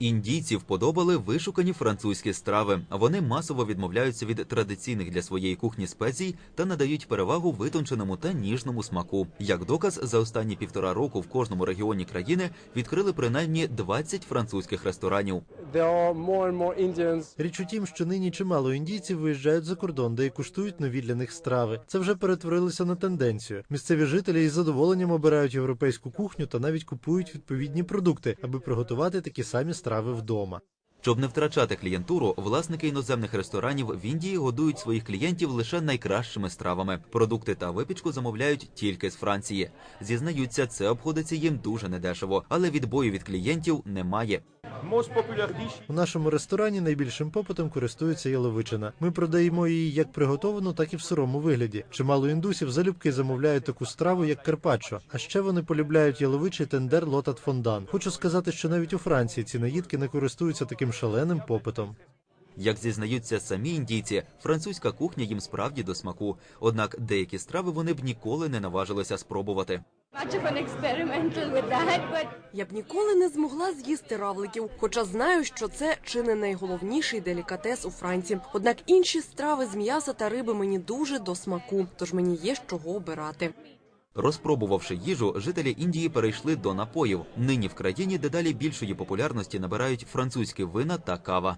Індійці вподобали вишукані французькі страви. Вони масово відмовляються від традиційних для своєї кухні спецій та надають перевагу витонченому та ніжному смаку. Як доказ, за останні півтора року в кожному регіоні країни відкрили принаймні 20 французьких ресторанів. There are more and more Indians Річ у тім, що нині чимало індійців виїжджають за кордон, де і куштують нові для них страви. Це вже перетворилося на тенденцію. Місцеві жителі із задоволенням обирають європейську кухню та навіть купують відповідні продукти, аби приготувати такі самі страви вдома. Щоб не втрачати клієнтуру, власники іноземних ресторанів в Індії годують своїх клієнтів лише найкращими стравами. Продукти та випічку замовляють тільки з Франції. Зізнаються, це обходиться їм дуже недешево, але відбою від клієнтів немає. У нашому ресторані найбільшим попитом користується яловичина. Ми продаємо її як приготовану, так і в сирому вигляді. Чимало індусів залюбки замовляють таку страву, як карпаччо. А ще вони полюбляють яловичий тендер лотат фондан. Хочу сказати, що навіть у Франції ці наїдки не користуються таким шаленим попитом. Як зізнаються самі індійці, французька кухня їм справді до смаку. Однак деякі страви вони б ніколи не наважилися спробувати. Я б ніколи не змогла з'їсти равликів, хоча знаю, що це чи не найголовніший делікатес у Франції. Однак інші страви з м'яса та риби мені дуже до смаку, тож мені є з чого обирати. Розпробувавши їжу, жителі Індії перейшли до напоїв. Нині в країні дедалі більшої популярності набирають французькі вина та кава.